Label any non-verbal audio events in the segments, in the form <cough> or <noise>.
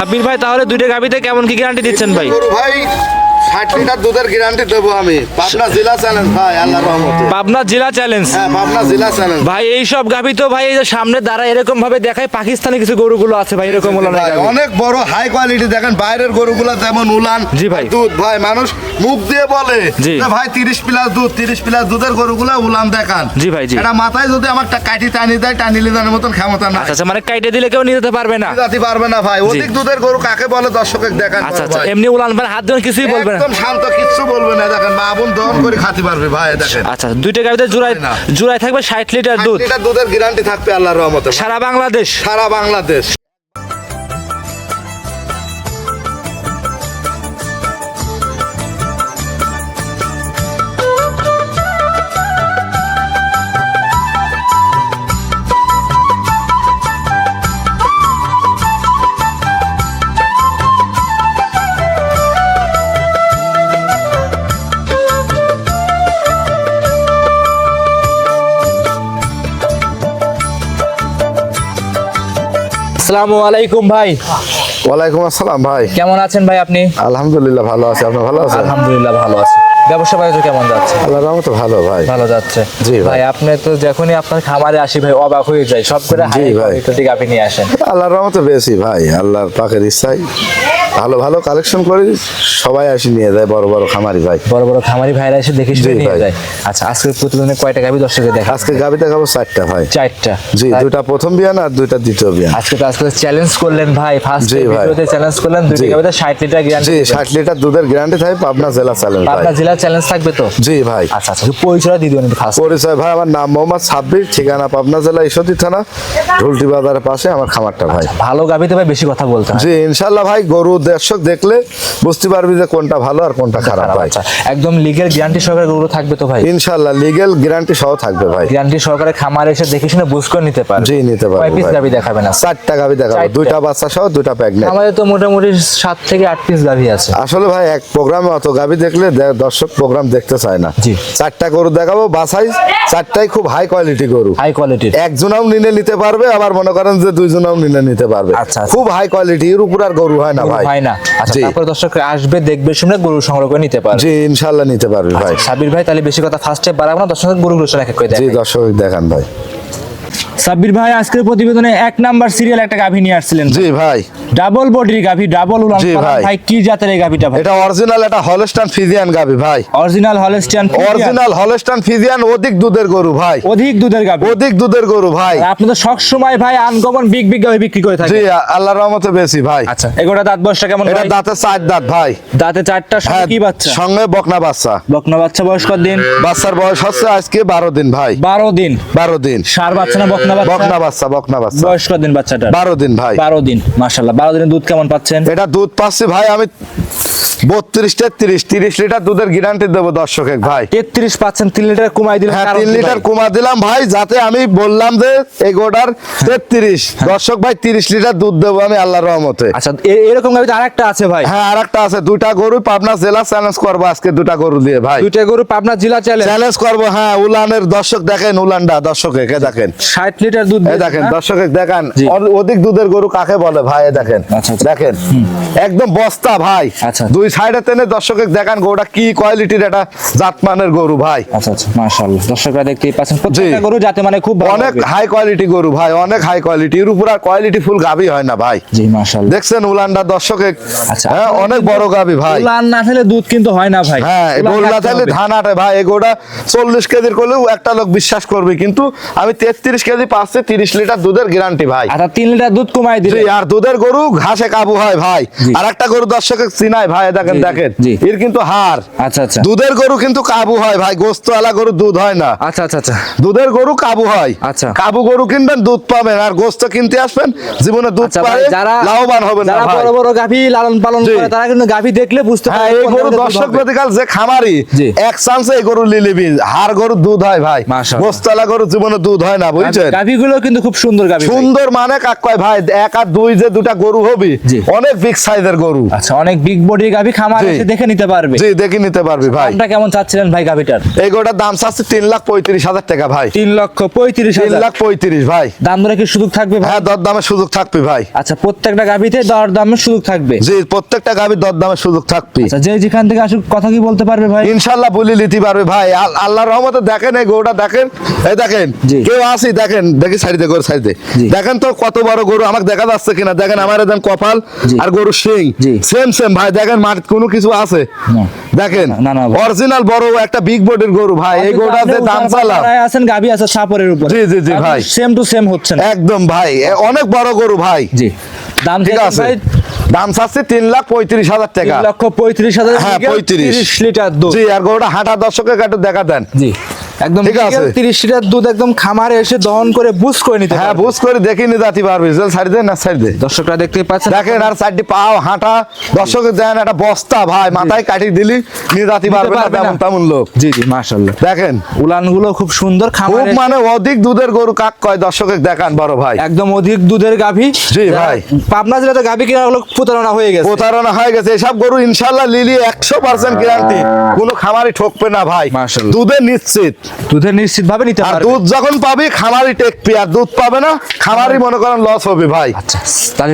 সাব্বির ভাই তাহলে দুইটা গাবিতে কেমন কি গ্যারান্টি দিচ্ছেন ভাই? ভাই ষাট লিটার দুধের গ্যারান্টি দেবো আমি। পাবনা জেলা চ্যালেঞ্জ ভাই আল্লাহ রহমতে। পাবনা জেলা চ্যালেঞ্জ হ্যাঁ পাবনা জেলা চ্যালেঞ্জ ভাই এই সব গাভি তো ভাই এই যে সামনে দাঁড়া এরকম ভাবে দেখায় পাকিস্তানি কিছু গরুগুলো আছে ভাই এরকম ভাই, গাভী। অনেক বড় হাই কোয়ালিটি দেখেন বাইরের গরুগুলো যেমন উলান জি ভাই। দুধ ভাই মানুষ মুখ দিয়ে বলে যে ভাই তিরিশ প্লাস দুধ তিরিশ প্লাস দুধের গরুগুলো উলান দেখান। জি ভাই, জি। এটা মাথায় যদি আমার টা- কাঠি টানি দেয় টানি লিদানের মতন ক্ষমতা না আচ্ছা আচ্ছা মানে কাইটে দিলে কেউ নিয়ে যেতে পারবে না। জাতি পারবে না ভাই। অধিক দুধের গরু কাকে বলে দর্শকের দেখান আচ্ছা আচ্ছা এমনি উলান মানে হাত ধরে কিছুই বলবে না। একদম শান্ত কিচ্ছু বলবে না। দেখেন বাবুন দহন করে খাতে পারবে ভাই দেখেন। আচ্ছা দুইটা গাড়িতে জোড়ায় না। জোড়ায় থাকবে ষাট লিটার দুধ? লিটার দুধের গ্যারান্টি থাকবে আল্লাহর রহমতে সারা বাংলাদেশ? সারা বাংলাদেশ। আসসালামু আলাইকুম ভাই। ওয়ালাইকুম আসসালাম ভাই। কেমন আছেন ভাই আপনি? আলহামদুলিল্লাহ ভালো আছি আপনি ভালো আছেন? আলহামদুলিল্লাহ ভালো আছি। ব্যবসা বাণিজ্য কেমন যাচ্ছে? আল্লাহর রহমতে ভালো ভাই। ভালো যাচ্ছে। জি ভাই। আপনি তো যখনই আপনার খামারে আসি ভাই অবাক হয়ে যায় সব করে হাই ভাই। কোয়ালিটি গাভি নিয়ে আসেন। আল্লাহর রহমতে বেশি ভাই আল্লাহর পাকের ইচ্ছাই ভালো ভালো কালেকশন করে সবাই আসি নিয়ে যায় বড় বড় খামারি ভাই। বড় বড় খামারি ভাইরা এসে দেখে শুনে নিয়ে যায়। আচ্ছা আজকের প্রতিদিনে কয়টা গাবি দর্শকে দেখা আজকে গাবি দেখাবো চারটা ভাই। চারটা। জি দুইটা প্রথম বিয়ান আর দুইটা দ্বিতীয় বিয়ান। আজকে তো আজকে চ্যালেঞ্জ করলেন ভাই ফার্স্ট ভিডিওতে চ্যালেঞ্জ করলেন দুইটা জি। গাভিতে 60 লিটার গ্যারান্টি জি ষাট লিটার দুধের গ্যারান্টি থাকে পাবনা জেলা চ্যালেঞ্জ ভাই। আপনার জেলা চ্যালেঞ্জ থাকবে তো? জি ভাই। আচ্ছা আচ্ছা পরিচয় দিয়ে দিবেন ফার্স্ট পরিচয় ভাই আমার নাম মোহাম্মদ সাব্বির ঠিকানা পাবনা জেলা ঈশ্বরদী থানা ঢুলটি বাজারের পাশে আমার খামারটা ভাই। ভালো গাভিতে ভাই বেশি কথা বলতে হয়। জি ইনশাল্লাহ ভাই গরু দর্শক দেখলে বুঝতে পারবি যে কোনটা ভালো আর কোনটা খারাপ ভাই। আচ্ছা। একদম লিগেল গ্যারান্টি সহকারে গরু থাকবে তো ভাই? ইনশাল্লাহ লিগেল গ্যারান্টি সহ থাকবে ভাই। গ্যারান্টি সহকারে খামারে এসে দেখে শুনে বুঝ করে নিতে পারবে। জি নিতে কয় পিস। গাভি দেখাবেন আজকে? চারটা গাবি দেখাবো। দুইটা বাচ্চা সহ দুইটা প্রেগনেন্ট আমাদের তো মোটামুটি সাত থেকে আট পিস গাভি আছে। আসলে ভাই এক প্রোগ্রামে অত গাভি দেখলে দর্শক প্রোগ্রাম দেখতে চায় না। জি। চারটা গরু দেখাবো বাসাই চারটাই খুব হাই কোয়ালিটি গরু। হাই কোয়ালিটির একজনাও নিনে নিতে পারবে আবার মনে করেন যে দুইজনাও নিনে নিতে পারবে। আচ্ছা, আচ্ছা। খুব হাই কোয়ালিটি এর উপর আর গরু হয় না ভাই। হয় না। আচ্ছা। তারপরে দর্শক আসবে দেখবে শুনে গরু সংগ্রহ করে নিতে পারবে। জি ইনশাল্লাহ নিতে পারবে ভাই। সাবির ভাই তাহলে বেশি কথা ফার্স্টে বাড়াবো না? দর্শক গরুগুলো এক কই করে জি দর্শক দেখান ভাই। সাব্বির ভাই আজকের প্রতিবেদনে এক নাম্বার সিরিয়াল একটা গাভী নিয়ে আসছিলেন। জি ভাই। ডাবল বডির গাভী ডাবল উলান ভাই। ভাই কি জাতের এই গাভীটা ভাই? এটা অরিজিনাল এটা হলস্টান ফিজিয়ান গাবি ভাই। Original Holstein original Holstein Friesian অধিক দুধের গরু ভাই। অধিক দুধের গাভী। অধিক দুধের গরু ভাই। আপনি তো সব সময় ভাই আনকমন বিগ বিগ গাভী বিক্রি করে থাকেন। জি আল্লাহর রহমতে বেশি ভাই। আচ্ছা এগুলো দাঁত বয়সটা কেমন এটা দাঁতে চার দাঁত ভাই। দাঁতে চারটা হ্যাঁ কি বাচ্চা? সঙ্গে বকনা বাচ্চা। বকনা বাচ্চা বয়স কত দিন বাচ্চার বয়স হচ্ছে আজকে বারো দিন ভাই। বারো দিন। বারো দিন। সার বাচ্চা না বকনা বকনা বাচ্চা বাচ্চা বকনা বাচ্চা। বয়স কত দিন বাচ্চাটা বারো দিন ভাই। বারো দিন মাসাল্লাহ বারো দিনের দুধ কেমন পাচ্ছেন? এটা দুধ পাচ্ছি ভাই আমি বত্রিশ তেত্রিশ তিরিশ লিটার দুধের গ্যারান্টি দেবো দর্শকের ভাই। তেত্রিশ পাচ্ছেন তিন লিটার কমাই দিলেন হ্যাঁ তিন লিটার? কমা দিলাম ভাই যাতে আমি বললাম যে এগোটার তেত্রিশ। দর্শক ভাই তিরিশ লিটার দুধ দেবো আমি আল্লাহ রহমতে। আচ্ছা এরকম গাড়িতে আরেকটা আছে ভাই। হ্যাঁ আর একটা আছে। দুইটা গরু পাবনা জেলা চ্যালেঞ্জ করব আজকে দুটা গরু দিয়ে ভাই। দুইটা গরু পাবনা জেলা চ্যালেঞ্জ চ্যালেঞ্জ করব হ্যাঁ উলানের দর্শক দেখেন উলানটা দর্শকে কে দেখেন। ষাট লিটার দুধ এই দেখেন দর্শকে দেখান। অধিক দুধের গরু কাকে বলে ভাই দেখেন। আচ্ছা, আচ্ছা। দেখেন। একদম বস্তা ভাই। আচ্ছা। দুই সাইডে টেনে দর্শকে দেখান গরুটা কি কোয়ালিটির একটা জাতমানের গরু ভাই। আচ্ছা আচ্ছা মাশাআল্লাহ। দর্শকরা দেখতেই পাচ্ছেন প্রত্যেকটা গরু যাতে মানে খুব ভালো অনেক হাই কোয়ালিটি গরু ভাই অনেক হাই কোয়ালিটি এর উপর আর কোয়ালিটি ফুল গাবি হয় না ভাই। জি মাশাআল্লাহ। দেখছেন উলানটা দর্শকে? আচ্ছা হ্যাঁ অনেক বড় গাবি ভাই। উলান না দুধ কিন্তু হয় না ভাই। হ্যাঁ গরু না ধান আটে ভাই এগোটা চল্লিশ কেজির করলেও একটা লোক বিশ্বাস করবে কিন্তু আমি তেত্রিশ কেজি পাচ্ছি তিরিশ লিটার দুধের গ্যারান্টি ভাই। আচ্ছা তিন লিটার দুধ কমাই দিলে। আর দুধের গরু ঘাসে কাবু হয় ভাই। আর একটা গরু দর্শকে চিনাই ভাই দেখেন দেখেন। এর কিন্তু হার। আচ্ছা আচ্ছা। দুধের গরু কিন্তু কাবু হয় ভাই গোস্ত আলা গরু দুধ হয় না। আচ্ছা আচ্ছা আচ্ছা। দুধের গরু কাবু হয়। আচ্ছা। কাবু গরু কিনবেন দুধ পাবেন আর গোস্ত কিনতে আসবেন জীবনে দুধ আচ্ছা পাবে যারা লাভবান হবেন যারা ভাই। বড় বড় গাভী লালন পালন করে তারা কিন্তু গাভী দেখলে বুঝতে হ্যাঁ পারে এই গরু দর্শক প্রতিকাল যে খামারি এক চান্সে এই গরু লিলিবি হার গরু দুধ হয় ভাই। মাশাআল্লাহ। গোস্তলা গরু জীবনে দুধ হয় না বুঝছেন? গাভীগুলো কিন্তু খুব সুন্দর গাভী সুন্দর মানে কাক কয় ভাই এক আর দুই যে দুটা গরু হবে। অনেক বিগ সাইজের গরু। আচ্ছা অনেক বিগ বডির গাভী খামার এসে দেখে নিতে পারবে। জি দেখে নিতে পারবি ভাই। দামটা কেমন চাচ্ছিলেন ভাই এই গোটার দাম চাচ্ছে তিন লাখ পঁয়ত্রিশ হাজার টাকা ভাই। তিন লক্ষ পঁয়ত্রিশ তিন হাজার। লাখ পঁয়ত্রিশ ভাই। দাম দরে কি সুযোগ থাকবে হ্যাঁ দর দামের সুযোগ থাকবি ভাই। আচ্ছা প্রত্যেকটা দর দামের সুযোগ থাকবে? জি প্রত্যেকটা দর দামের সুযোগ থাকবি। আচ্ছা যে যেখান থেকে আসুক কথা কি বলতে পারবে ভাই? বলি নিতে পারবে ভাই। আল্লাহর রহমতে দেখেন এই গরুটা দেখেন। এই দেখেন কেউ আসি দেখেন। দেখি সাইডে গরু সাইডে। দেখেন তো কত বড় গরু আমাকে দেখা যাচ্ছে কিনা। দেখেন আমার একদম কপাল আর গরু সিং সেম সেম ভাই। দেখেন কোনো কিছু আছে? দেখেন। অরিজিনাল বড় একটা বিগ বডির গরু ভাই। এই গরুটা যে দাম চালা আছেন গাবি আছে সাপরের উপর। জি, জি, জি, ভাই। সেম টু সেম হচ্ছে একদম ভাই। অনেক বড় গরু ভাই। জি। দাম ঠিক আছে। দাম চাচ্ছে তিন লাখ পঁয়ত্রিশ হাজার টাকা। লক্ষ পঁয়ত্রিশ হাজার হ্যাঁ পঁয়ত্রিশ। লিটার দুধ। জি আর গরুটা হাঁটা দর্শকের একটু দেখা দেন। জি। একদম ঠিক আছে। তিরিশ লিটার দুধ একদম খামারে এসে দহন করে বুস করে নিতে হ্যাঁ করে দেখি নি যাতে পারবি। জল ছাড়ি দে না ছাড়ি দে দর্শকরা দেখতে পাচ্ছেন। দেখেন আর পাও হাঁটা। দর্শকের দেন একটা বস্তা ভাই মাথায় কাটি দিলি নিরাতি নিতে পারবে না। তেমন তেমন লোক। জি জি মাশাআল্লাহ। দেখেন। উলানগুলো খুব সুন্দর খুব মানে অধিক দুধের গরু কাক কয় দর্শকের দেখান বড় ভাই। একদম অধিক দুধের গাভী। জি, ভাই। পাবনা জেলাতে গাভী কিনা হলো প্রতারণা হয়ে গেছে। প্রতারণা হয়ে গেছে। এসব গরু ইনশাল্লাহ লিলি একশো পার্সেন্ট গ্যারান্টি কোনো খামারি ঠকবে না ভাই। মাশাআল্লাহ। দুধে নিশ্চিত। দুধের নিশ্চিত ভাবে নিতে পারবে। দুধ যখন পাবি খামারি টেকবি আর দুধ পাবে না খামারি মনে করেন লস হবে ভাই। আচ্ছা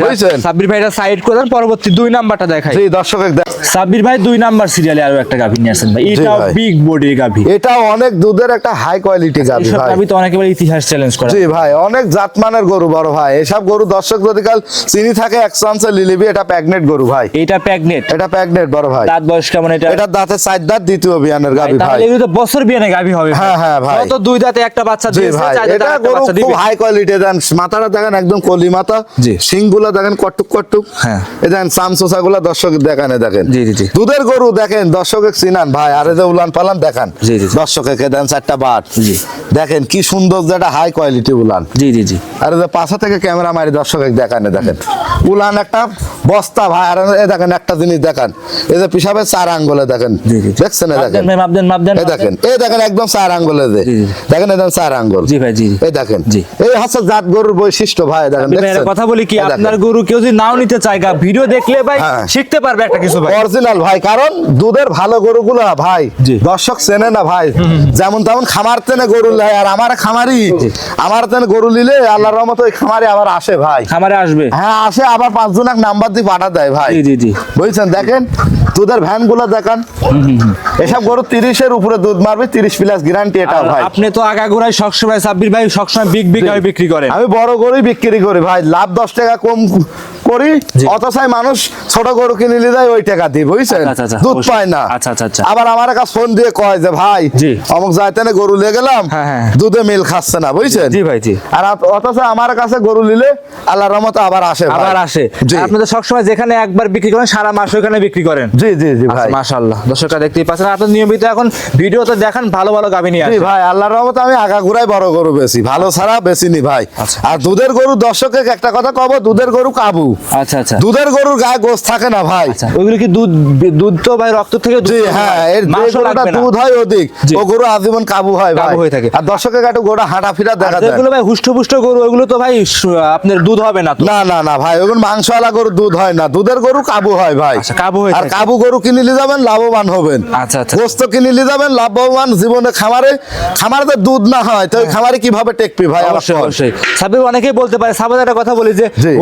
বুঝছেন? সাব্বির ভাইটা সাইড করে দেন পরবর্তী দুই নাম্বারটা দেখাই। জি দর্শকের দেখ সাব্বির ভাই দুই নাম্বার সিরিয়ালে আরও একটা গাভী নিয়ে আসেন ভাই। ভাই। বিগ গাভী। এটা অনেক দুধের একটা হাই কোয়ালিটি এইসব ভাই। গাভী তো অনেকে বলে ইতিহাস চ্যালেঞ্জ করে। জি ভাই অনেক জাতমানের গরু বড় ভাই। এসব গরু দর্শক যদি কাল চিনি থাকে এক চান্সে লিলিবি এটা প্যাগনেট গরু ভাই। এটা প্যাগনেট এটা প্যাগনেট বড় ভাই। দাঁত বয়স কেমন এটা? এটা দাঁতে চার দাঁত দ্বিতীয় অভিযানের গাবি ভাই। তাহলে বছর বিয়ানে গাভী হবে হ্যাঁ, হ্যাঁ, ভাই। তো দুই দাঁতে একটা বাচ্চা দিয়েছে ভাই। চার দাঁতে এটা গরু খুব হাই কোয়ালিটি দেন মাথাটা দেখেন একদম কলি মাথা শিংগুলো দেখেন কটুক কটুক। হ্যাঁ। এই দেখেন সামসোসা দর্শক দেখেন দেখেন। জি, জি, জি। দুধের গরু দেখেন দর্শকে চিনান ভাই। আরে যে উলান পালান দেখান। দর্শকে দেন চারটা বাট। জি। দেখেন কি সুন্দর যেটা হাই কোয়ালিটি উলান। জি জি জি। আর যে পাশা থেকে ক্যামেরা মারি দর্শক দেখান এ দেখেন। উলান একটা বস্তা ভাই। আর এ দেখেন একটা জিনিস দেখান। এই যে পিসাবের চার আঙ্গুলে দেখেন। দেখছেন এ দেখেন। এই দেখেন একদম চার আঙ্গুলে জি, জি। দেখেন একদম চার আঙ্গুল। জি ভাই জি এই দেখেন। এই হচ্ছে জাত গরুর বৈশিষ্ট্য ভাই দেখেন কথা বলি কি আপনার গরু কেউ যদি নাও নিতে চায় গা ভিডিও দেখলে ভাই হ্যাঁ। শিখতে পারবে একটা কিছু ভাই। অরিজিনাল ভাই কারণ দুধের ভালো গরুগুলো ভাই। দর্শক চেনে না ভাই। যেমন তেমন খামার তেনে গরু লাই আর আমার খামারি আমার তেনে গরু নিলে আল্লাহর রহমত ওই খামারি আবার আসে ভাই। খামারে আসবে। হ্যাঁ আসে আবার পাঁচজন এক নাম্বার দিয়ে পাঠা দেয় ভাই। জি জি জি। বুঝছেন? দেখেন দুধের ভ্যানগুলো দেখান এসব গরু তিরিশের উপরে দুধ মারবে তিরিশ প্লাস গ্যারান্টি এটা ভাই। আপনি তো আগাগোড়াই সবসময় সাব্বির ভাই সবসময় বিগ বিগ ভাবে বিক্রি করেন। আমি বড় গরুই বিক্রি করি ভাই। লাভ দশ টাকা কম করি। অথচাই মানুষ ছোট গরু কিনে নিয়ে যায় ওই টাকা দিয়ে বুঝছেন? আচ্ছা, আচ্ছা, দুধ পায় না। আচ্ছা, আচ্ছা, আচ্ছা। আবার আমার কাছে ফোন দিয়ে কয় যে ভাই। অমুক যাইতে না গরু নিয়ে গেলাম হ্যাঁ, হ্যাঁ। দুধে মিল খাচ্ছে না বুঝছেন? জি ভাই জি। আর অত- অথচ আমার কাছে গরু নিলে আল্লাহর রহমতে আবার আসে। আবার আসে। আপনি তো সবসময় যেখানে একবার বিক্রি করেন সারা মাস ওখানে বিক্রি করেন। জি জি জি ভাই। মাশাআল্লাহ। দর্শকরা দেখতেই পাচ্ছেন আপনি নিয়মিত এখন ভিডিও ভিডিওতে দেখান ভালো ভালো গাভী নিয়ে জি আসেন ভাই আল্লাহর রহমতে আমি আগা ঘুরাই বড় গরু বেশি ভালো ছাড়া বেশি নি ভাই। আচ্ছা। আর দুধের গরু দর্শকে একটা কথা কব দুধের গরু কাবু। আচ্ছা আচ্ছা। দুধের গরুর গায়ে গোস থাকে না ভাই। আচ্ছা ওইগুলো কি দুধ দুধ তো ভাই রক্ত থেকে জি হ্যাঁ এর গরুটা দুধ হয় অধিক ও গরু আজীবন কাবু হয় ভাই। হয়ে থাকে। আর দর্শকের গোটা হাঁটা ফিরা দেখা যায়। ভাই হুষ্ট গরু ওইগুলো তো ভাই আপনার দুধ হবে না তো। না না না ভাই ওগুলো মাংসওয়ালা গরু দুধ হয় না। দুধের গরু কাবু হয় ভাই। আচ্ছা, কাবু হয়ে আর কাবু গরু কিনে নিয়ে যাবেন লাভবান হবেন। আচ্ছা, আচ্ছা। গোস্ত কিনে নিয়ে যাবেন লাভবান জীবনে খামারে খামারে তো দুধ না হয় তো ওই খামারে কীভাবে টেকবি ভাই? অবশ্যই? অবশ্যই। সাবির অনেকেই বলতে পারে সাবাদ একটা কথা বলি যে জি।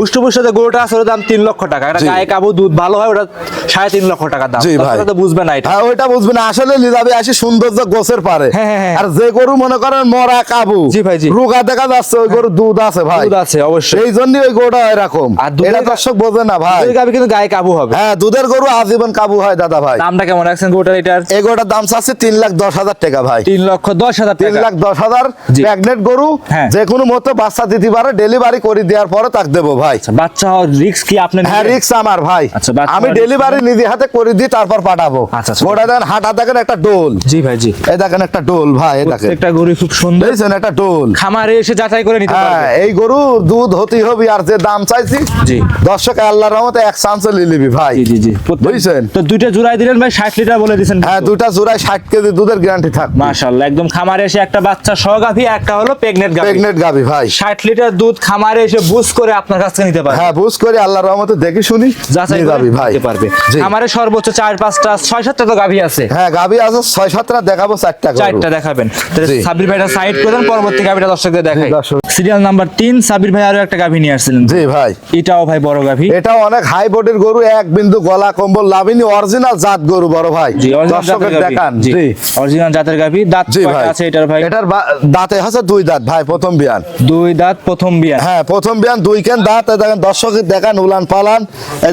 গরুটা আছে ওর দাম তিন লক্ষ টাকা। এটা গায়ে কাবু দুধ ভালো হয় ওটা সাড়ে তিন লক্ষ টাকা দাম। তো বুঝবে না এটা। হ্যাঁ ওইটা বুঝবে না। আসলে লিজাবি আসি সৌন্দর্য গোছের পারে। হ্যাঁ, হ্যাঁ। আর যে গরু মনে করেন মরা কাবু জি ভাই, জি। রোগা দেখা যাচ্ছে ওই গরু দুধ আছে ভাই। দুধ আছে অবশ্যই। এই জন্যই ওই গরুটা এরকম। এটা দর্শক বোঝে না ভাই। দুধের গাভী কিন্তু গায়ে কাবু হবে। হ্যাঁ দুধের গরু আজীবন কাবু হয় দাদা ভাই। দামটা কেমন রাখছেন গরুটার এটার? এই গরুটার দাম চাচ্ছে তিন লাখ দশ হাজার টাকা ভাই। তিন লক্ষ দশ হাজার তিন লাখ দশ হাজার প্রেগনেন্ট গরু হ্যাঁ। যে কোনো মতো বাচ্চা দিতে পারে ডেলিভারি করে দেওয়ার পরে তাক দেবো ভাই। আচ্ছা, বাচ্চা রিস্ক কি আপনি হ্যাঁ রিক্স আমার ভাই। আচ্ছা, আমি ডেলিভারি নিজে হাতে করে দিই তারপর পাঠাবো। আচ্ছা। গোটা হাঁটা দেখেন একটা ডোল। জি ভাই জি। এই দেখেন একটা ডোল ভাই দেখেন। প্রত্যেকটা গরু খুব সুন্দর। দেখছেন একটা ডোল। খামারে এসে যাচাই করে নিতে হ্যাঁ পারবে। এই গরু দুধ হতেই হবে আর যে দাম চাইছি জি। দর্শক আল্লাহর রহমতে এক চান্সে লিলিবি ভাই। জি জি বুঝছেন? তো দুইটা জোড়াই দিলেন ভাই ষাট লিটার বলে দিয়েছেন। হ্যাঁ দুটা জোড়ায় ষাট কেজি দুধের গ্যারান্টি থাকবে। মাশাআল্লাহ। মাশাআল্লাহ একদম খামারে এসে একটা বাচ্চা সহ গাভী একটা হলো প্রেগনেন্ট গাভী। প্রেগনেন্ট ভাই। 60 লিটার দুধ খামারে এসে বুঝ করে আপনার কাছ থেকে নিতে পারবে। হ্যাঁ বুঝ করে আল্লাহর রহমতে দেখি শুনি যাচাই ভাই। নিতে পারবে। খামারে সর্বোচ্চ চার পাঁচটা ছয় সাতটা তো গাভী আছে। হ্যাঁ আছে ছয় সাতটা দেখাবো চারটা গরু। চারটা দেখাবেন। তাহলে সাবির ভাইটা সাইড করে দেন পরবর্তী গাভীটা দর্শকদের দেখাই। সিরিয়াল নাম্বার তিন সাবির ভাই আরও একটা গাভী নিয়ে আসছিলেন। জি ভাই। এটাও ভাই বড় গাভী। এটাও অনেক হাই বডির গরু এক বিন্দু গলা কম্বল লাভিনি অরিজিনাল জাত গরু বড় ভাই। গাভী। দেখান। জি জি। অরিজিনাল জাতের গাভী। দাঁত জি ভাই। আছে এটার ভাই? এটার দাঁতে আছে দুই দাঁত ভাই প্রথম বিয়ান। দুই দাঁত প্রথম বিয়া হ্যাঁ প্রথম বিয়ান দুই কেন দাঁত দেখেন দর্শকের দেখান উলান পালান।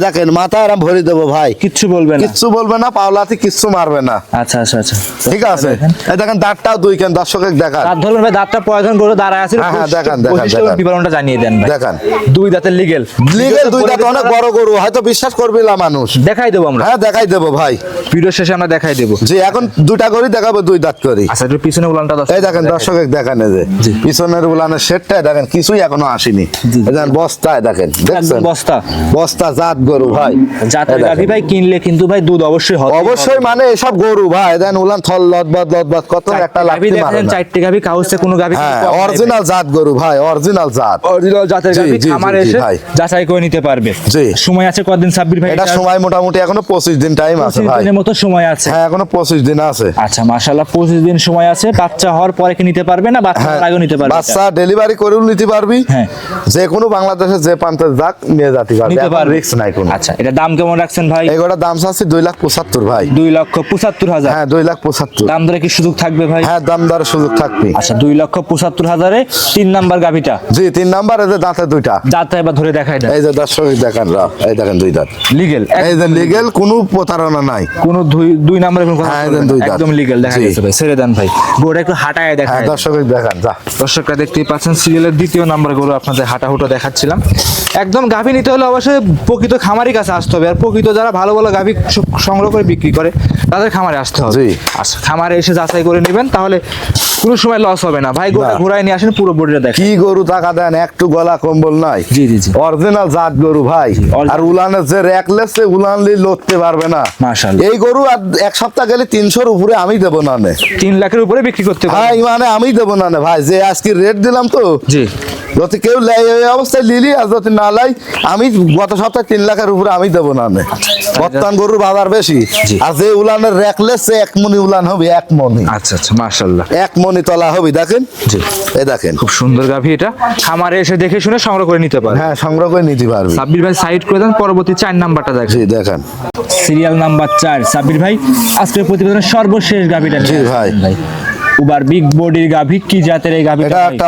দেখেন মাথা আরাম ভরি দেবো ভাই। কিচ্ছু বলবে না। কিচ্ছু বলবে না পাওলাতে কিচ্ছু মারবে না। আচ্ছা আচ্ছা আচ্ছা। ঠিক আছে? এই দেখেন। দাঁতটাও দুই কেন দর্শকের দেখান। দাঁত ধরবেন ভাই দাঁতটা প্রয়োজন করে দাঁড়ায় আছে হ্যাঁ, হ্যাঁ, দেখান, দেখান। বিবরণটা জানিয়ে দেন ভাই। দেখান। দুই দাঁতের লিগেল লিগেল দুই দাঁত অনেক বড় গরু হয়তো বিশ্বাস করবি না মানুষ। দেখাই দেবো আমরা। হ্যাঁ দেখাই দেবো ভাই। ভিডিও শেষে আমরা দেখাই দেবো। জি এখন দুটা করি দেখাবো দুই দাঁত করি আচ্ছা একটু পিছনে উলানটা দর্শক এই দেখেন দর্শকের দেখেন এই যে পিছনের উলানের সেটটাই দেখেন কিছুই এখনও আসেনি। দেখেন বস্তায় দেখেন দেখছেন? বস্তা। বস্তা জাত গরু ভাই। জাতের গাভী ভাই কিনলে কিন্তু ভাই দুধ অবশ্যই হবে। অবশ্যই মানে এসব গরু ভাই। দেন উলান থল লদবদ লদবদ কত একটা লাগতে মারে দেখেন। চারটে গাভী কাউসে কোনো গাভী হ্যাঁ অরিজিনাল জাত গরু ভাই অরিজিনাল জাত। অরিজিনাল জাতের গাভী খামার এসে যাচাই করে নিতে পারবে। জি। সময় আছে কদিন সাব্বির ভাই? এটা সময় মোটামুটি এখনও পঁচিশ দিন টাইম আছে ভাই। দিনের মতো সময় আছে। হ্যাঁ এখনও পঁচিশ দিন আছে। আচ্ছা মাশাআল্লাহ পঁচিশ দিন সময় আছে বাচ্চা হওয়ার পরে কি নিতে পারবে না? বাচ্চা হ্যাঁ আগেও নিতে পারবে। বাচ্চা ডেলিভারি করেও নিতে পারবি। হ্যাঁ। যে কোনো বাংলাদেশে যে প্রান্তে যাক নিয়ে যেতে পারবি। নিতে পারবে। রিস্ক নাই কোনো। আচ্ছা এটা দাম কেমন রাখছেন ভাই? এগুলোর দাম চাচ্ছি দুই লাখ পঁচাত্তর ভাই। দুই লক্ষ পঁচাত্তর হাজার। হ্যাঁ দুই লাখ পঁচাত্তর। দাম ধরে কি সুযোগ থাকবে ভাই? হ্যাঁ দাম দরের সুযোগ থাকবে। আচ্ছা দুই লক্ষ পঁচাত্তর হাজারে তিন নাম্বার গাভিটা। জি তিন নাম্বার যে দাঁতে দুইটা। যাত্রা এবার ধরে দেখাই দেন। এই যে দর্শক দেখেন রা এই দেখেন দুই দাঁত। লিগেল এই যে লিগেল কোনো প্রতারণা নাই। কোন দুই দুই নাম্বারে কোনো কথা হ্যাঁ, দুই দাঁত। একদম লিগেল দেখা। গেছে ভাই। ছেড়ে দেন। ভাই। গোটা একটু হাঁটায় হ্যাঁ দেখায় দর্শক দেখান যা। দর্শকরা দেখতেই পাচ্ছেন সিরিয়ালের দ্বিতীয় নাম্বার গরু আপনাদের হাঁটা হুটো দেখাচ্ছিলাম। একদম গাভী নিতে হলে অবশ্যই প্রকৃত খামারি কাছে আসতে হবে। আর প্রকৃত যারা ভালো ভালো গাভী সংগ্রহ করে বিক্রি করে তাদের খামারে আসতে হবে। আচ্ছা খামারে এসে যাচাই করে নেবেন তাহলে কোনো সময় লস হবে না। ভাই গোটা। ঘুরাই নিয়ে আসেন পুরো বডিটা দেখেন। কি গরু টাকা দেন? একটু গলা কম্বল নাই? জি জি জি। অরিজিনাল জাত গরু ভাই। আর উলানের যে র্যাকলেস সে উলান লি লড়তে পারবে না। মাশাআল্লাহ। এই গরু আর এক সপ্তাহ গেলে তিনশোর উপরে আমি দেবো না নে। তিন লাখের উপরে বিক্রি করতে ভাই মানে আমি দেবো না নে ভাই। যে আজকে রেট দিলাম তো জি। যদি কেউ লাই এই অবস্থায় লিলি আর যদি না লাই আমি গত সপ্তাহে তিন লাখের উপরে আমি দেবো না নে বর্তমান গরুর বাজার বেশি। আর যে উলানের র্যাকলেস সে এক মনি উলান হবে এক মনি আচ্ছা আচ্ছা মাশাআল্লাহ। এক মনি তলা হবে দেখেন? জি। এই দেখেন। খুব সুন্দর গাভী এটা। খামারে এসে দেখে শুনে সংগ্রহ করে নিতে পারে হ্যাঁ সংগ্রহ করে নিতে পারবি। সাব্বির ভাই সাইড করে দেন পরবর্তী চার নাম্বারটা দেখেন। জি দেখেন। সিরিয়াল নাম্বার চার সাব্বির ভাই আজকের প্রতিবেদনের সর্বশেষ গাভীটা জি ভাই। ভাই। উবার বিগ বডির গাভী কি জাতের এই গাভীটা এটা একটা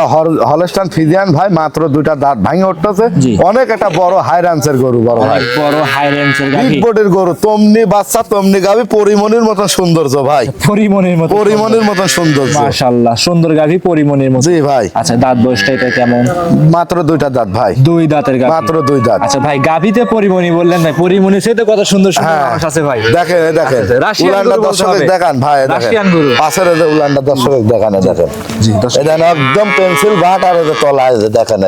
হলস্টান ফিজিয়ান ভাই মাত্র দুইটা দাঁত ভাঙে উঠতেছে। অনেক একটা বড় হাই গরু বড় ভাই। বড় হাই রেঞ্জের বিগ বডির গরু তমনি বাচ্চা তমনি গাবি পরিমনির মতন সৌন্দর্য ভাই। পরিমনির মতো পরিমনির মতন সৌন্দর্য। মাশাআল্লাহ সুন্দর গাভী পরিমনির মতো জি ভাই। আচ্ছা দাঁত বয়সটা এটা কেমন? মাত্র দুইটা দাঁত ভাই। দুই দাঁতের গাভী। মাত্র দুই দাঁত। আচ্ছা ভাই গাভীতে পরিমনি বললেন ভাই পরিমনি সে তো কত সুন্দর সুন্দর হ্যাঁ। মানুষ আছে ভাই? দেখেন দেখেন। আচ্ছা, রাশিয়ান গরু। দেখান ভাই দেখেন। রাশিয়ান গরু। পাশের উলানটা দর্শক দেখান। দেখেন দর্শক। একদম পেন্সিল বাট আর যে তলা যে দেখেন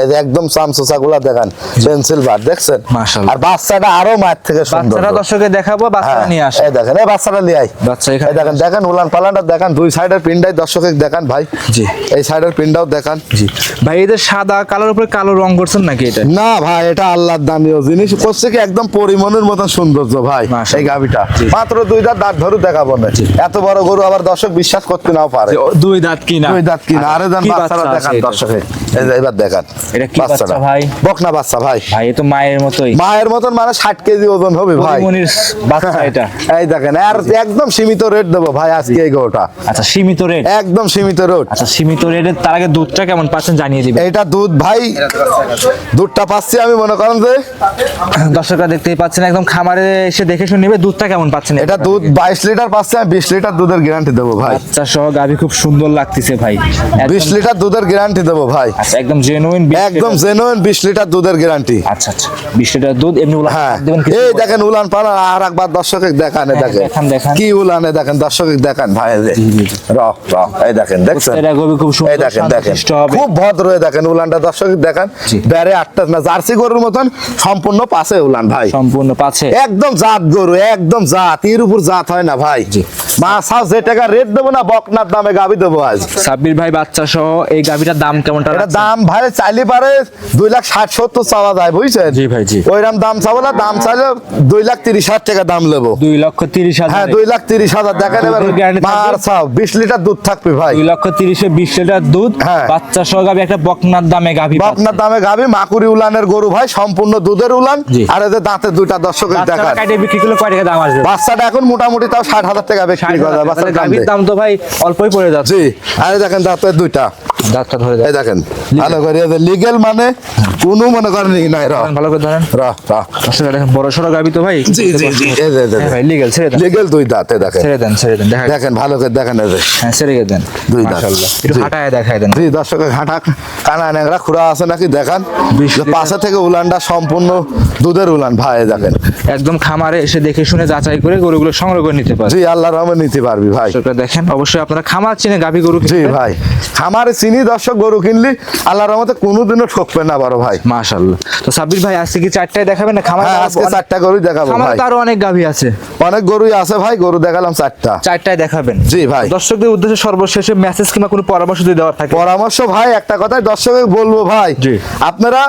এই যে একদম চামচুচা গুলা দেখেন পেন্সিল বাট দেখছেন? মাশাআল্লাহ। আর বাচ্চাটা আরও মায়ের থেকে সুন্দর বাচ্চারা দর্শকে দেখাবো হ্যাঁ, নিয়ে আসে। এই দেখেন এই বাচ্চাটা নিয়ে আয়। বাচ্চা এখানে দেখেন দেখেন উলান পালানটা দেখেন দুই সাইডের পিনটাই দর্শকের দেখান ভাই। জি। এই সাইডের পিনটাও দেখান। জি। ভাই এদের সাদা কালার উপরে কালো রং করছেন নাকি এটা? না ভাই এটা আল্লাহর দানীয় জিনিস। করছে কি একদম পরিমণের মতন সৌন্দর্য ভাই। এই গাবিটা মাত্র দুইটা দাঁত ধরে দেখাবো না এত বড় গরু আবার দর্শক বিশ্বাস করতে নাও পারে? দুই দাঁত কিনা দুই দাঁত কিনা আরে বাচ্চারা দেখান দর্শকে। এই যে এবার দেখান। এটা কি বাচ্চা ভাই? বকনা বাচ্চা ভাই। ভাই এ তো মায়ের মতোই। মায়ের মতন মানে ষাট কেজি ওজন হবে ভাই। পরিমনির বাচ্চা এটা। <laughs> এই দেখেন আর একদম সীমিত রেট দেবো ভাই আজকে এই গরুটা। আচ্ছা সীমিত রেট একদম সীমিত রেট আচ্ছা সীমিত রেটের তার আগে দুধটা কেমন পাচ্ছেন জানিয়ে দিবেন? এইটা দুধ ভাই দুধটা পাচ্ছি আমি মনে করেন যে। দর্শকরা দেখতেই পাচ্ছেন একদম খামারে এসে দেখে শুনে নেবে দুধটা কেমন পাচ্ছেন? এটা দুধ বাইশ লিটার পাচ্ছি আমি বিশ লিটার দুধের গ্যারান্টি দেবো ভাই। বাচ্চা সহ গাভী খুব সুন্দর লাগতেছে ভাই। একদম- বিশ লিটার দুধের গ্যারান্টি দেবো ভাই। আচ্ছা একদম জেনুইন একদম জেনুইন বিশ লিটার দুধের গ্যারান্টি আচ্ছা আচ্ছা বিশ লিটার দুধ এমনি উলান হ্যাঁ। এই দেখেন উলান পালা আর একবার দর্শকে দেখানে হ্যাঁ, দেখেন। কি উলানে দেখেন দর্শকে দেখান ভাই। র র এই দেখেন দেখছেন? এটা গরু খুব এই দেখেন দেখেন। খুব ভদ্র হয়ে দেখেন উলানটা দর্শক দেখান। বেড়ে আটটা না জার্সি গরুর মতন সম্পূর্ণ পাশে উলান ভাই। সম্পূর্ণ পাচ্ছে একদম জাত গরু একদম জাত। এর উপর জাত হয় না ভাই। মা সাহ যে টাকা রেট দেবো না বকনার দামে গাবি দেবো আজ। সাব্বির ভাই বাচ্চা সহ এই গাভিটার দাম কেমনটা এটা দাম ভাই চাইলে পারে দুই লাখ ষাট সত্তর চাওয়া যায় বুঝছেন? জি ভাই, জি। ওইরকম দাম চাবো না দাম চাইলে দুই লাখ তিরিশ হাজার টাকা দাম নেব। দুই লক্ষ তিরিশ হাজার হ্যাঁ দুই লাখ তিরিশ হাজার দেখেন এবার মার চাও বিশ লিটার দুধ থাকবে ভাই। দুই লক্ষ তিরিশে বিশ লিটার দুধ হ্যাঁ। বাচ্চা সহ গাভি একটা বকনার দামে গাভি আপনার দামে গাবি মাকুরি উলানের গরু ভাই সম্পূর্ণ দুধের উলান। আর এদের দাঁতের দুইটা দর্শকের দেখান। বিক্রি করলে কয় টাকা দাম আসবে? বাচ্চাটা এখন মোটামুটি তাও ষাট হাজার টাকা বিক্রি করা যায় বাচ্চার দাম তো ভাই অল্পই পড়ে যাচ্ছে। জি আরে দেখেন দাঁতের দুইটা। দাঁতটা ধরে এই দেখেন ভালো করে লিগেল মানে কোনো মনে করেন নাই র। ভালো করে ধরেন। র র। আসলে দেখেন বড় সড়ো গাভি তো ভাই। জি জি জি। এই যে, এই হ্যাঁ ভাই লিগেল ছেড়ে দেন। লিগেল দুই দাঁতে দেখেন। ছেড়ে দেন ছেড়ে দেন দেখা দেখেন ভালো করে দেখেন এই হ্যাঁ ছেড়ে দেন। দুই দাঁত। মাশাআল্লাহ। একটু হাঁটায় দেখায় দেন। জি দর্শকের ঘাটা কানা ন্যাংরা খুঁড়া আছে নাকি? দেখান। পাশে থেকে উলানটা সম্পূর্ণ দুধের উলান ভাই দেখেন। একদম খামারে এসে দেখে শুনে যাচাই করে গরুগুলো সংগ্রহ করে নিতে পারে। জি আল্লাহ রহমে নিতে পারবি ভাই। দর্শকরা দেখেন অবশ্যই আপনারা খামার চিনে গাভী গরু জি ভাই খামার চিনি দর্শক গরু কিনলি আল্লাহর রহমতে কোনোদিনও ঠকবে না বড় ভাই। মাশাআল্লাহ। তো সাব্বির ভাই আজকে কি চারটায় দেখাবেন না? খামার হ্যাঁ আজকে চারটা গরু দেখাবো ভাই। তো আরও অনেক গাভী আছে। অনেক গরুই আছে ভাই গরু দেখালাম চারটা। চারটায় দেখাবেন। জি ভাই। দর্শকদের উদ্দেশ্যে সর্বশেষে মেসেজ কিংবা কোনো পরামর্শ যদি দেওয়ার থাকে। পরামর্শ ভাই একটা কথাই দর্শকে বলব ভাই। জি। আপনারা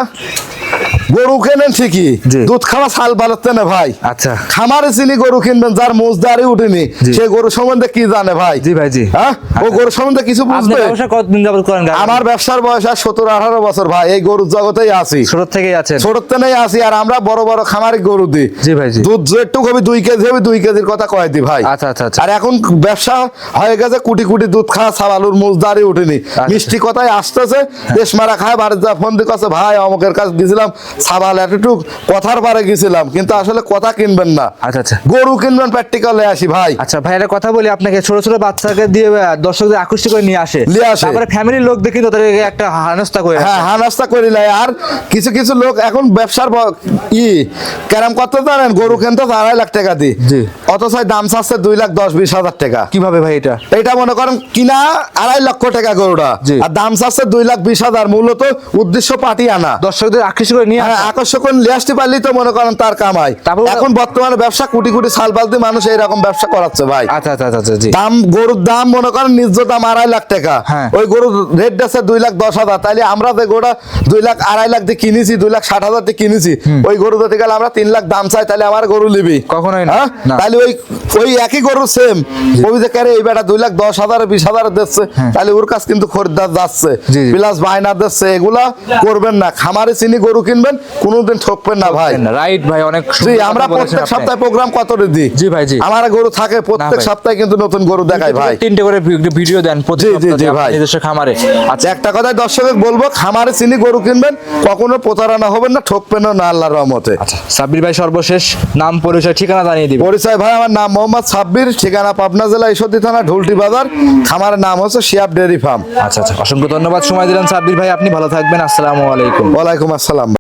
গরু কেনেন ঠিকই। দুধ খাওয়া ছাল বাড়াতে না ভাই। আচ্ছা। খামারে চিনি গরু কিনবেন যার মোজদারি উঠেনি সে গরু সম্বন্ধে কি জানে ভাই? জি ভাই, জি। হ্যাঁ? ও গরু সম্বন্ধে কিছু বুঝবে? কতদিন যাবত করেন আমার ব্যবসার বয়স আর সতেরো আঠারো বছর ভাই এই গরুর জগতেই আছি। ছোট থেকেই আছেন। ছোটতে নেই আছি আর আমরা বড় বড় খামারি গরু দিই। জি ভাই, জি। দুধ একটু হবে দুই কেজি হবে দুই কেজির কথা কয় দি ভাই। আচ্ছা, আচ্ছা, আচ্ছা। আর এখন ব্যবসা হয়ে গেছে কোটি কোটি দুধ খাওয়া সাবালুর মুজদারি উঠেনি। আচ্ছা। মিষ্টি কথাই আসতেছে দেশ মারা খায় বাড়িতে ফোন দিয়ে কাছে ভাই অমুকের কাছে গেছিলাম সাবাল এতটুক কথার পারে গেছিলাম কিন্তু আসলে কথা কিনবেন না। আচ্ছা আচ্ছা। গরু কিনবেন প্র্যাকটিক্যালে আসি ভাই। আচ্ছা ভাই একটা কথা বলি আপনাকে ছোট ছোট বাচ্চাকে দিয়ে দর্শকদের আকৃষ্ট করে নিয়ে আসে। নিয়ে আসে। তারপরে ফ্যামিলির লোক দেখি তো তাদেরকে একটা হানস্তা করে হ্যাঁ হা নাস্তা করি লাই আর কিছু কিছু লোক এখন ব্যবসার ই ক্যারাম করতে জানেন গরু কিনতে আড়াই লাখ টাকা দি জি। অথচ দাম চাচ্ছে দুই লাখ দশ বিশ হাজার টাকা। কীভাবে ভাই এটা? এটা মনে করেন কিনা আড়াই লক্ষ টাকা গরুটা। আর দাম চাচ্ছে দুই লাখ বিশ হাজার। মূলত উদ্দেশ্য পাটি আনা। দর্শকদের আকৃষ্ট করে নিয়ে হ্যাঁ আকর্ষণ লিয়াসটি পারলি তো মনে করেন তার কামাই। এখন বর্তমানে ব্যবসা কোটি কোটি সাল মানুষ এইরকম ব্যবসা করাচ্ছে ভাই। আচ্ছা আচ্ছা আচ্ছা, আচ্ছা জি। দাম গরুর দাম মনে করেন নিজ দাম আড়াই লাখ টাকা। হ্যাঁ। ওই গরুর রেট আছে দুই লাখ দশ হাজার। তাইলে আমরা যে দুই লাখ আড়াই লাখ দিয়ে কিনেছি দুই লাখ ষাট হাজার দিয়ে কিনেছি ওই গরু দিতে গেলে আমরা তিন লাখ দাম চাই তাহলে আমার গরু নিবি। কখনোই না। হ্যাঁ। তাহলে ওই ওই একই গরু সেম ওই যে কারে এই বেটা দুই লাখ দশ হাজার বিশ হাজার দিচ্ছে। তাহলে ওর কাছে কিন্তু খরিদ্দার যাচ্ছে। প্লাস বায়না দিচ্ছে। এগুলা করবেন না। খামারে চিনি গরু কিনবেন কোনোদিন ঠকবেন না ভাই। রাইট ভাই অনেক জি আমরা প্রত্যেক সপ্তাহে প্রোগ্রাম কত দিই? জি ভাই, জি। আমার গরু থাকে প্রত্যেক সপ্তাহে কিন্তু নতুন গরু দেখাই ভাই। তিনটে করে ভিডিও দেন প্রতি সপ্তাহে ভাই। নিজস্ব খামারে। আচ্ছা একটা কথাই দর্শক বলব খামারে চিনি গরু কিনবেন কখনো প্রতারণা হবেন না ঠকবেন না আল্লাহর রহমতে। সাব্বির ভাই সর্বশেষ নাম পরিচয় ঠিকানা জানিয়ে দিবেন। পরিচয় ভাই আমার নাম মোহাম্মদ সাব্বির ঠিকানা পাবনা জেলা ঈশ্বরদী থানা ঢুলটি বাজার। খামারের নাম হচ্ছে শিয়াব ডেয়ারি ফার্ম। আচ্ছা আচ্ছা অসংখ্য ধন্যবাদ। সময় দিলেন সাব্বির ভাই আপনি ভালো থাকবেন। আসসালামু আলাইকুম। ওয়ালাইকুম আসসালাম।